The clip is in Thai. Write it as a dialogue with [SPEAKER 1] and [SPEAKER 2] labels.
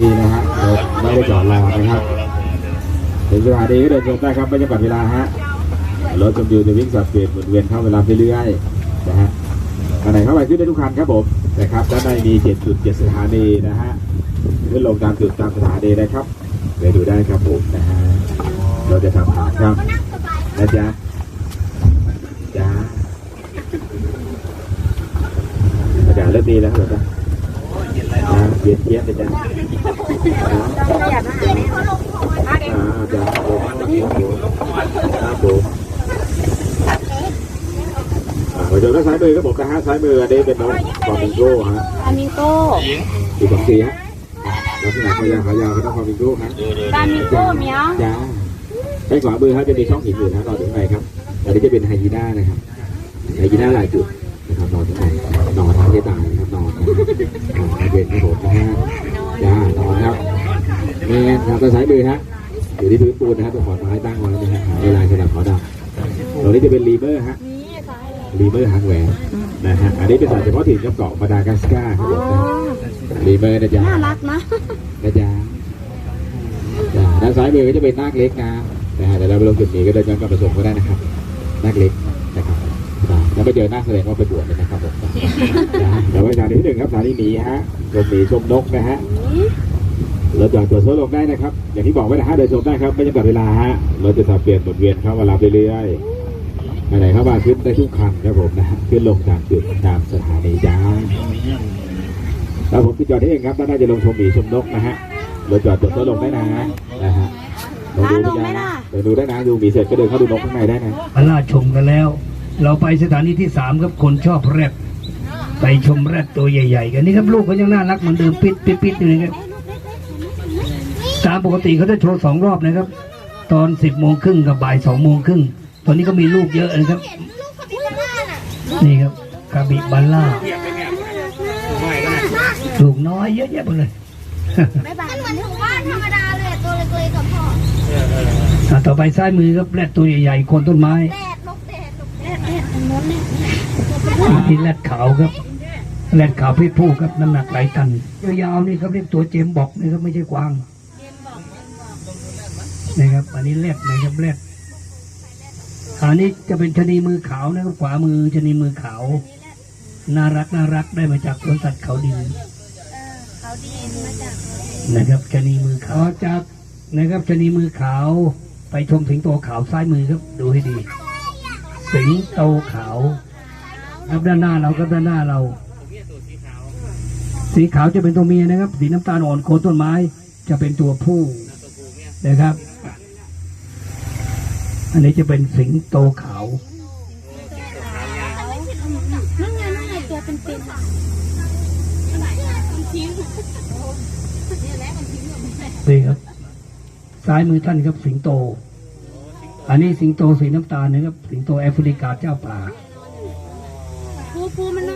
[SPEAKER 1] ดีนะฮะรถไม่ได้จอดรอนะครับถึงสถานีก็เดินชมได้ครับไม่จำกัดเวลาฮะรถชมวิวจะวิ่งสับเปลี่ยนหมุนเวียนเข้าเวลาไปเรื่อยๆนะฮะคันไหนเข้าไปขึ้นได้ทุกคันครับผมนะครับด้านในมี7จุด7สถานีนะฮะขึ้นลงตามจุดตามสถานีนะครับไปดูได้ครับผมนะฮะเราจะทำผ่านครับนะจ๊ะจ้าอาจารย์เริ่มดีแล้วเหรอจ๊ะจ้า เย็นเย็นเลยจ้ะอ่าจะครับผมครับผมอ่าไปดูด้านซ้ายมือครับผมนะฮะซ้ายมืออันนี้เป็นน้องฟามิงโก้ฮะ
[SPEAKER 2] ฟามิงโก้
[SPEAKER 1] สีสองสีฮะลักษณะขายาวขายาวก็ต้องฟามิงโก้ฮะ
[SPEAKER 2] ฟามิงโก้เหมียว
[SPEAKER 1] จ้าใช้ขวามือฮะจะมีช่องหินอยู่นะนอนถึงไหนครับอันนี้จะเป็นไฮยีน่านะครับไฮยีน่าหลายจุดนะครับนอนถึงไหนนอนทั้งที่ตายนะครับนอนนะนอน เย็นครับผมนะฮะจ้านอนครับนี่ครับด้านซ้ายมือฮะอยู่ที่พื้นปูนนะครับเป็นขอนไม้ตั้งไว้นะฮะหาเวลาสำหรับขอดำตรงนี้จะเป็นรีเบอร์ฮะรีเบอร์ฮาร์ดแวร์นะฮะอันนี้เป็นสายเฉพาะถิ่นกับเกาะมาดากัสการ์ครับผมรีเบอร์นะจ๊ะ
[SPEAKER 2] น่ารักนะ
[SPEAKER 1] นะจ๊ะด้านซ้ายมือก็จะเป็นนาคเล็กนะนะฮะแต่เราไปลงจุดนี้ก็เดินย้อนกลับไปชมก็ได้นะครับนาคเล็กนะครับ แล้วไปเจอนาคแสดงว่าไปบวชเลยนะครับผมนะฮะเดี๋ยวไปสถานีที่หนึ่งครับสถานีหมีฮะชมหมีชมนกนะฮะเราจอดตัวรถลงได้นะครับ อย่างที่บอกไว้นะฮะเดินชมได้ครับไม่จำกัดเวลาฮะเราจะสับเปลี่ยนหมุนเวียนเข้ามารับเรื่อยๆไปไหนเข้ามาขึ้นได้ทุกคันครับผมนะฮะขึ้นลงตามจุดตามสถานีจ้าแล้วผมที่จอดที่เองครับด้านหน้าจะลงชมหมีชมนกนะฮะเราจอดตัวรถลงได้นะนะฮะลองดู
[SPEAKER 2] ลงไหม
[SPEAKER 1] นะ
[SPEAKER 2] ล่ะ
[SPEAKER 1] เดินดูได้นะดูหมีเสร็จก็เดินเข้าดูนกข้างในได้นะ
[SPEAKER 3] มาล่าชมกันแล้ว เราไปสถานีที่สามครับคนชอบแรดไปชมแรดตัวใหญ่ ๆ กันนี่ครับลูกเขายังน่ารักเหมือนเดิมปิดปิดปิดอยู่เลยครับตามปกติเขาจะโชว์สองรอบนะครับ ตอนสิบโมงครึ่งกับบ่ายสองโมงครึ่งตอนนี้ก็มีลูกเยอะนะครับ นี่ครับกาบิบัลล่าลูกน้อยเยอะแยะไปเลย
[SPEAKER 2] ไม่บาย
[SPEAKER 4] มันเหมือนถึงบ้านธรรมดาเลยตัวเล็กๆกับพ่อ
[SPEAKER 3] อะต่อไปซ้ายมือครับแรดตัวใหญ่ๆคนต้นไม้
[SPEAKER 4] แดดนกแดดนกแดด แดดตรงโน้นเนี่
[SPEAKER 3] แรดขาวครับแรดขาวเพศผู้ครับน้ำหนักหลายตันยาวๆนี่ครับเรียกตัวเจมส์บอกนี่ครับไม่ใช่กวางนะครับอันนี้แรดนะครับแรดอันนี้จะเป็นชนีมือขาวนะครับขวามือชนีมือขาวน่ารักน่ารักได้มาจากสวนสัตว์เขาดิน
[SPEAKER 4] เขาดีมาจาก
[SPEAKER 3] นะครับชนีมือขาวจากนะครับชนีมือขาว ไปชมสิงโตขาวซ้ายมือครับดูให้ดี สิงโตขาวครับด้านหน้าเราครับด้านหน้าเรา สีขาวจะเป็นตัวเมียนะครับ สีน้ำตาลอ่อนโคนต้นไม้จะเป็นตัวผู้นะครับ อันนี้จะเป็นสิงโตขาว
[SPEAKER 4] นั่นไงนั่นไงตัวเป็นๆอะ
[SPEAKER 3] นี่ครับซ้ายมือท่านครับสิงโต อันนี้สิงโตสีน้ำตาลนะครับ สิงโตแอฟริกาเจ้าป่า